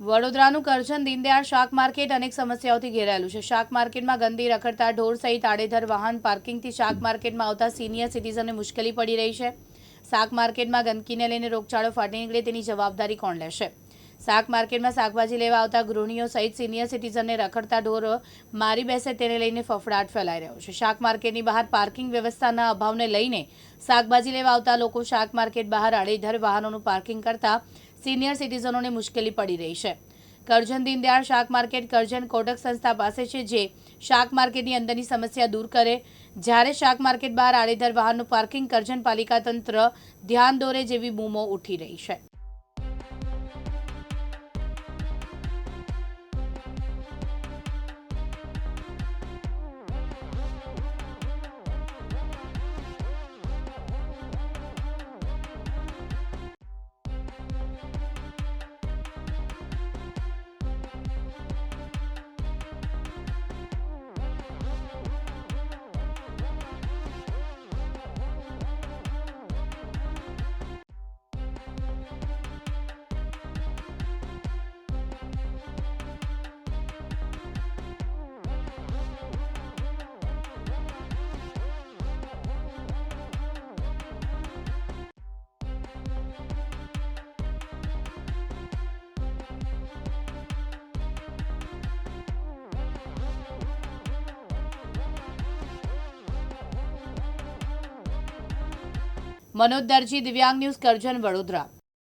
વડોદરાનું કરજણ દીનદયાળ શાક માર્કેટ અનેક સમસ્યાઓથી ઘેરાયેલું છે. શાક માર્કેટમાં ગંદી રખડતા ઢોર સહિત આડેધર વાહન પાર્કિંગથી શાક માર્કેટમાં આવતા સિનિયર સિટીઝનને મુશ્કેલી પડી રહી છે. શાક માર્કેટમાં ગંદકીને લઈને રોગચાળો ફાટી નીકળે તેની જવાબદારી કોણ લેશે? શાક માર્કેટમાં શાકભાજી લેવા આવતા ગૃહિણીઓ સહિત સિનિયર સિટીઝનને રખડતા ઢોરો મારી બેસે તેને લઈને ફફડાટ ફેલાઈ રહ્યો છે. શાક માર્કેટની બહાર પાર્કિંગ વ્યવસ્થાના અભાવને લઈને શાકભાજી લેવા આવતા લોકો શાક માર્કેટ બહાર આડેધર વાહનોનું પાર્કિંગ કરતા સિનિયર સિટીઝનોને મુશ્કેલી પડી રહી છે. કરજણ દીનદયાળ શાક માર્કેટ કરજણ કોટક સંસ્થા પાસે છે જે શાક માર્કેટની અંદરની સમસ્યા દૂર કરે. જ્યારે શાક માર્કેટ બહાર આડેધર વાહનનું પાર્કિંગ કરજણ પાલિકા તંત્ર ધ્યાન દોરે જેવી બૂમો ઉઠી રહી છે. મનોજ દરજી દિવ્યાંગ ન્યૂઝ કરજણ વડોદરા.